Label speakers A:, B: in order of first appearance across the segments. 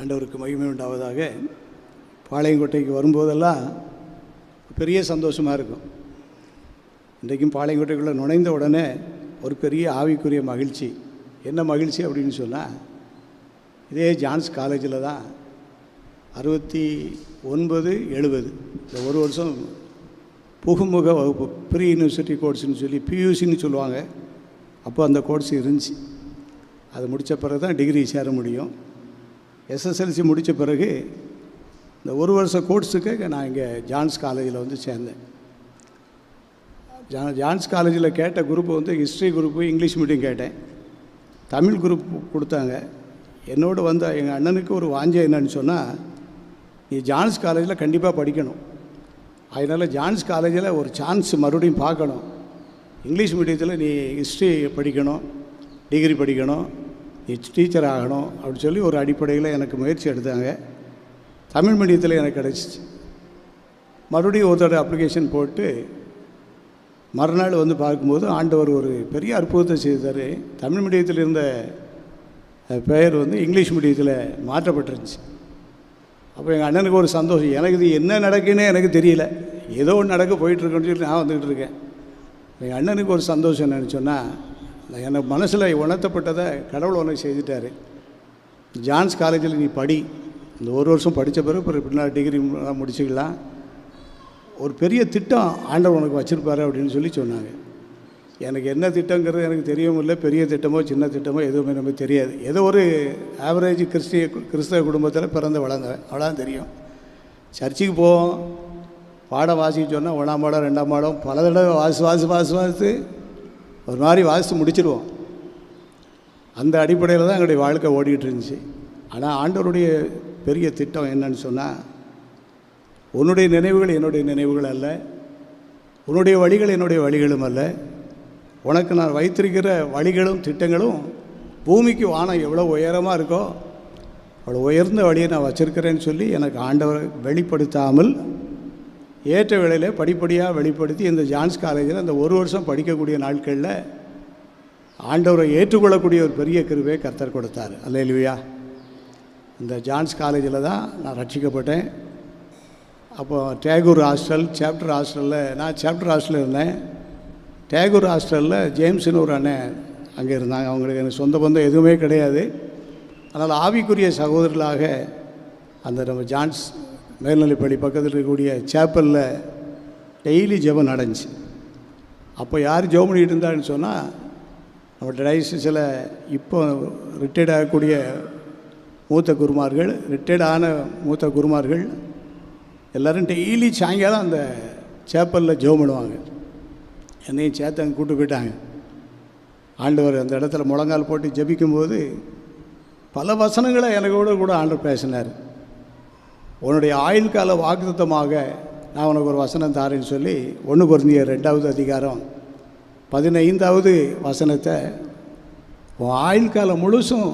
A: ஆண்டவருக்கு மகிமை உண்டாவதாக பாளையங்கோட்டைக்கு வரும்போதெல்லாம் பெரிய சந்தோஷமாக இருக்கும். இன்றைக்கும் பாளையங்கோட்டைக்குள்ளே நுழைந்த உடனே ஒரு பெரிய ஆவிக்குரிய மகிழ்ச்சி. என்ன மகிழ்ச்சி அப்படின்னு சொன்னால் இதே ஜான்ஸ் காலேஜில் தான் அறுபத்தி ஒன்பது எழுபது. இந்த ஒரு வருஷம் புகுமுக வகுப்பு ப்ரீ யூனிவர்சிட்டி கோர்ஸ்னு சொல்லி பியூசின்னு சொல்லுவாங்க. அப்போ அந்த கோர்ஸ் இருந்துச்சு. அது முடித்த பிறகு தான் டிகிரி சேர முடியும். எஸ்எஸ்எல்சி முடித்த பிறகு இந்த ஒரு வருஷ கோர்ஸுக்கு நான் இங்கே ஜான்ஸ் காலேஜில் வந்து சேர்ந்தேன். ஜா ஜான்ஸ் காலேஜில் கேட்ட குரூப் வந்து ஹிஸ்ட்ரி குரூப்பு இங்கிலீஷ் மீடியம் கேட்டேன். தமிழ் குரூப் கொடுத்தாங்க. என்னோடு வந்த எங்கள் அண்ணனுக்கு ஒரு வாஞ்சம் என்னன்னு சொன்னால் நீ ஜான்ஸ் காலேஜில் கண்டிப்பாக படிக்கணும். அதனால் ஜான்ஸ் காலேஜில் ஒரு சான்ஸ் மறுபடியும் பார்க்கணும். இங்கிலீஷ் மீடியத்தில் நீ ஹிஸ்ட்ரி படிக்கணும் டிகிரி படிக்கணும். டீச்சர் ஆகணும் அப்படின்னு சொல்லி ஒரு அடிப்படையில் எனக்கு முயற்சி எடுத்தாங்க. தமிழ் மீடியத்தில் எனக்கு கிடச்சிச்சு. மறுபடியும் ஒரு தடவை அப்ளிகேஷன் போட்டு மறுநாள் வந்து பார்க்கும்போது ஆண்டவர் ஒரு பெரிய அற்புதத்தை செய்தார். தமிழ் மீடியத்தில் இருந்த பெயர் வந்து இங்கிலீஷ் மீடியத்தில் மாற்றப்பட்டுருந்துச்சு. அப்போ எங்கள் அண்ணனுக்கு ஒரு சந்தோஷம். எனக்கு இது என்ன நடக்குன்னே எனக்கு தெரியல. ஏதோ ஒன்று நடக்க போயிட்டுருக்குன்னு சொல்லி நான் வந்துக்கிட்டு இருக்கேன். எங்கள் அண்ணனுக்கு ஒரு சந்தோஷம் என்னன்னு சொன்னால் எனக்கு மனசில் உணர்த்தப்பட்டதை கடவுள் உனக்கு செய்துட்டார். ஜான்ஸ் காலேஜில் நீ படி. இந்த ஒரு வருஷம் படித்த பிறகு பிறகு பின்னால் டிகிரி முடிச்சுக்கலாம். ஒரு பெரிய திட்டம் ஆண்டவர் உனக்கு வச்சுருப்பாரு அப்படின்னு சொல்லி சொன்னாங்க. எனக்கு என்ன திட்டங்கிறது எனக்கு தெரியவும் இல்லை. பெரிய திட்டமோ சின்ன திட்டமோ எதுவுமே நமக்கு தெரியாது. ஏதோ ஒரு ஆவரேஜ் கிறிஸ்டிய கிறிஸ்தவ குடும்பத்தில் பிறந்து வளர்ந்த அவ்வளோதான் தெரியும். சர்ச்சுக்கு போவோம். பாடம் வாசிக்க சொன்னால் ஒன்றாம் பாடம் ரெண்டாம் பாடம். பல தடவை வாசி வாசி வாசி வாசித்து ஒரு மாதிரி வாசித்து முடிச்சிடுவோம் அந்த அடிப்படையில் தான் எங்களுடைய வாழ்க்கை ஓடிக்கிட்டு இருந்துச்சு ஆனால் ஆண்டவருடைய பெரிய திட்டம் என்னன்னு சொன்னால் உன்னுடைய நினைவுகள் என்னுடைய நினைவுகள் அல்ல. உன்னுடைய வழிகள் என்னுடைய வழிகளும் அல்ல. உனக்கு நான் வைத்திருக்கிற வழிகளும் திட்டங்களும் பூமிக்கு வானம் எவ்வளோ உயரமாக இருக்கோ அவ்வளோ உயர்ந்த வழியை நான் வச்சுருக்கிறேன்னு சொல்லி எனக்கு ஆண்டவர் வெளிப்படுத்தாமல் ஏற்ற வேளையில் படிப்படியாக வெளிப்படுத்தி இந்த ஜான்ஸ் காலேஜில் அந்த ஒரு வருஷம் படிக்கக்கூடிய நாட்களில் ஆண்டவரை ஏற்றுக்கொள்ளக்கூடிய ஒரு பெரிய கிருவை கர்த்தர் கொடுத்தார். அல்ல இல்லையா இந்த ஜான்ஸ் காலேஜில் தான் நான் ரட்சிக்கப்பட்டேன். அப்போ டேகூர் ஹாஸ்டல் சாப்டர் ஹாஸ்டலில் நான் சாப்டர் ஹாஸ்டலில் இருந்தேன். டேகூர் ஹாஸ்டலில் ஜேம்ஸ்னு ஒரு அண்ணன் அங்கே இருந்தாங்க. அவங்களுக்கு எனக்கு சொந்த பந்தம் எதுவுமே கிடையாது. அதனால் ஆவிக்குரிய சகோதரர்களாக அந்த நம்ம ஜான்ஸ் மேல்நிலைப்பள்ளி பக்கத்தில் இருக்கக்கூடிய சேப்பலில் டெய்லி ஜெபம் நடந்துச்சு. அப்போ யார் ஜெபம் பண்ணிட்டு இருந்தான்னு சொன்னால் நம்ம டைசிஸில் இப்போ ரிட்டையர்ட் ஆகக்கூடிய மூத்த குருமார்கள் ரிட்டையர்ட் ஆன மூத்த குருமார்கள் எல்லோரும் டெய்லி சாயங்காலம் அந்த சேப்பலில் ஜெபம் பண்ணுவாங்க. என்னையும் சேர்த்து அங்கே கூட்டு போயிட்டாங்க. ஆண்டவர் அந்த இடத்துல முழங்கால் போட்டு ஜெபிக்கும்போது பல வசனங்களை எனக்கு கூட ஆண்டவர் பேசினார். உன்னுடைய ஆயுள் கால வாக்குத்தமாக நான் உனக்கு ஒரு வசனம் தாரேன்னு சொல்லி ஒன்று பொருந்திய ரெண்டாவது அதிகாரம் பதினைந்தாவது வசனத்தை உன் ஆயுள் காலம் முழுசும்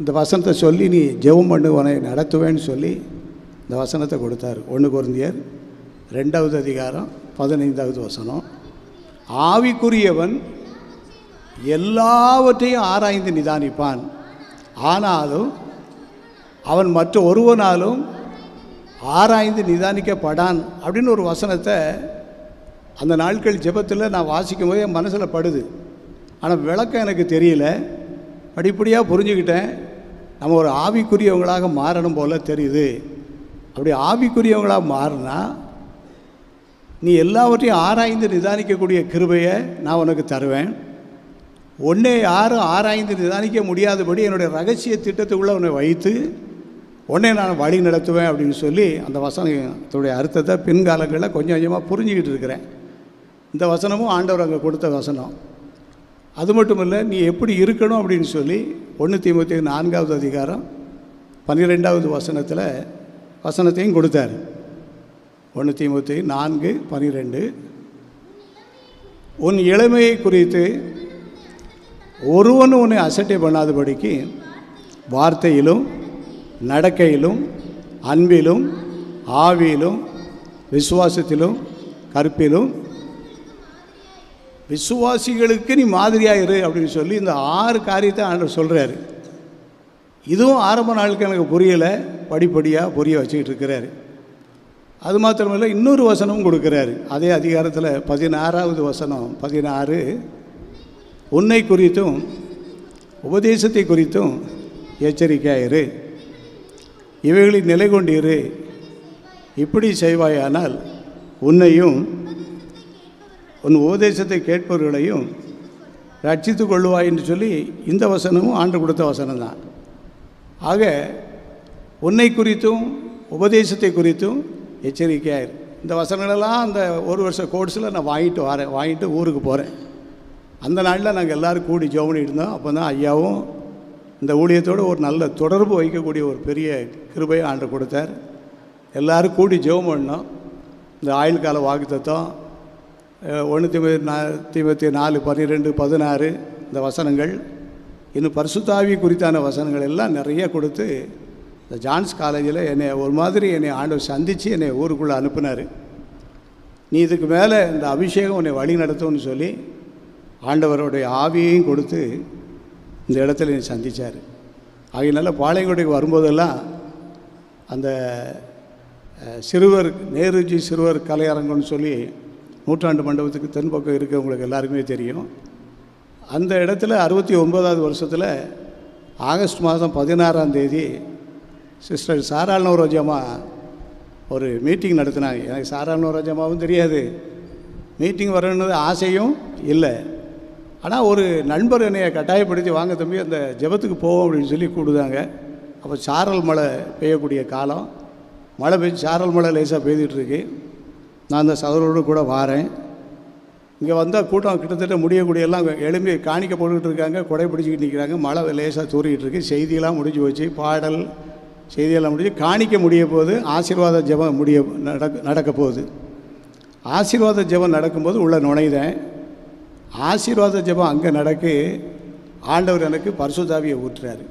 A: இந்த வசனத்தை சொல்லி நீ ஜெபம் பண்ணு உன்னை நடத்துவேன்னு சொல்லி இந்த வசனத்தை கொடுத்தார். ஒன்று குருந்தியர் ரெண்டாவது அதிகாரம் பதினைந்தாவது வசனம். ஆவிக்குரியவன் எல்லாவற்றையும் ஆராய்ந்து நிதானிப்பான். ஆனாலும் அவன் மற்ற ஒருவனாலும் ஆராய்ந்து நிதானிக்கப்படான் அப்படின்னு ஒரு வசனத்தை அந்த நாட்கள் ஜெபத்தில் நான் வாசிக்கும் போது என் மனசில் படுது. ஆனால் விளக்கம் எனக்கு தெரியல. படிப்படியாக புரிஞ்சுக்கிட்டேன். நம்ம ஒரு ஆவிக்குரியவங்களாக மாறணும் போல் தெரியுது. அப்படி ஆவிக்குரியவங்களாக மாறினா நீ எல்லாவற்றையும் ஆராய்ந்து நிதானிக்கக்கூடிய கிருபையை நான் உனக்கு தருவேன். உன்னை யாரும் ஆராய்ந்து நிதானிக்க முடியாதபடி என்னுடைய ரகசிய திட்டத்துக்குள்ளே உன்னை வைத்து உடனே நான் வழி நடத்துவேன் அப்படின்னு சொல்லி அந்த வசனத்துடைய அர்த்தத்தை பின்காலங்களில் கொஞ்சம் கொஞ்சமாக புரிஞ்சுக்கிட்டு இருக்கிறேன். இந்த வசனமும் ஆண்டவர் அங்கே கொடுத்த வசனம். அது மட்டும் இல்லை நீ எப்படி இருக்கணும் அப்படின்னு சொல்லி ஒன்று தீமத்தி நான்காவது அதிகாரம் பன்னிரெண்டாவது வசனத்தில் வசனத்தையும் கொடுத்தார். ஒன்று தீமத்தி நான்கு பனிரெண்டு உன் இளமையை குறித்து ஒருவன் உன்னை அசட்டை பண்ணாதபடிக்கு வார்த்தையிலும் நடக்கையிலும் அன்பிலும் ஆவியிலும் விசுவாசத்திலும் கற்பிலும். விசுவாசிகளுக்கு நீ மாதிரியாக இரு அப்படின்னு சொல்லி இந்த ஆறு காரியத்தை ஆண்டவர் சொல்கிறாரு இதுவும் ஆரம்ப நாளுக்கு எனக்கு புரியலை படிப்படியாக புரிய வச்சுக்கிட்டு இருக்கிறாரு. அது மாத்திரமில்லை இன்னொரு வசனமும் கொடுக்குறாரு. அதே அதிகாரத்தில் பதினாறாவது வசனம் பதினாறு. உன்னை குறித்தும் உபதேசத்தை குறித்தும் எச்சரிக்கையாயிரு இவைகளில் நிலை கொண்டிரு இப்படி செய்வாயானால் உன்னையும் உன் உபதேசத்தை கேட்பவர்களையும் ரட்சித்து கொள்ளுவாய் என்று சொல்லி இந்த வசனமும் ஆண்டு கொடுத்த வசனம்தான். ஆக உன்னை குறித்தும் உபதேசத்தை குறித்தும் எச்சரிக்கையாயிரு. இந்த வசனங்களெல்லாம் அந்த ஒரு வருஷ கோர்ஸில் நான் வாங்கிட்டு வரேன் வாங்கிட்டு ஊருக்கு போகிறேன் அந்த நாளில் நாங்கள் எல்லோரும் கூடி ஜெபம் இருந்தோம். அப்போ தான் ஐயாவும் இந்த ஊழியத்தோடு ஒரு நல்ல தொடர்பு வைக்கக்கூடிய ஒரு பெரிய கிருபையை ஆண்டு கொடுத்தார். எல்லோரும் கூடி ஜெபம் பண்ணோம். இந்த ஆயுள் கால வாக்குத்தம் ஒன்று திமுக நா நாலு பன்னிரெண்டு பதினாறு இந்த வசனங்கள் இன்னும் பரிசுத்தாவி குறித்தான வசனங்கள் எல்லாம் நிறைய கொடுத்து இந்த ஜான்ஸ் காலேஜில் என்னை ஒரு மாதிரி என்னை ஆண்டவர் சந்தித்து என்னை ஊருக்குள்ளே அனுப்பினார். நீ இதுக்கு மேலே இந்த அபிஷேகம் உன்னை வழி நடத்தும்னு சொல்லி ஆண்டவருடைய ஆவியையும் கொடுத்து இந்த இடத்துல என்னை சந்தித்தார் ஆகையினால பாளையங்கோட்டைக்கு வரும்போதெல்லாம் அந்த சிறுவர் நேருஜி சிறுவர் கலையரங்கம்னு சொல்லி நூற்றாண்டு மண்டபத்துக்கு தென்பக்கம் இருக்கிறவங்களுக்கு எல்லாருக்குமே தெரியும். அந்த இடத்துல அறுபத்தி ஒன்பதாவது வருஷத்தில் ஆகஸ்ட் மாதம் பதினாறாம் தேதி சிஸ்டர் சாராள் நவரோஜம்மா ஒரு மீட்டிங் நடத்தினாங்க. எனக்கு சாராள் நவரோஜம்மாவும் தெரியாது. மீட்டிங் வரணுன்றது ஆசையும் இல்லை. ஆனால் ஒரு நண்பர் என்னையை கட்டாயப்படுத்தி வாங்க தம்பி அந்த ஜெபத்துக்கு போவோம் அப்படின்னு சொல்லி கூடுதாங்க அப்போ சாரல் மழை பெய்யக்கூடிய காலம். மழை பெய்ஞ்சு சாரல் மழை லேசாக பெய்துட்டுருக்கு நான் அந்த சகோதரோடு கூட வாரேன். இங்கே வந்தால் கூட்டம் கிட்டத்தட்ட முடியக்கூடிய எல்லாம் எழும்பி காணிக்க போட்டுக்கிட்டு இருக்காங்க. கொடை பிடிச்சிக்கிட்டு நிற்கிறாங்க மழை லேசாக தூறிக்கிட்டு இருக்கு. செய்தியெல்லாம் முடிஞ்சு போச்சு. பாடல் செய்தியெல்லாம் முடிஞ்சு காணிக்க முடிய போது ஆசீர்வாத ஜெபம் முடிய நடக்க நடக்க போகுது. ஆசீர்வாத ஜெபம் நடக்கும்போது உள்ளே நுழைதேன் ஆசீர்வாத ஜெபம் அங்கே நடக்கு. ஆண்டவர் எனக்கு பரிசுதாவியை ஊற்றுறாரு.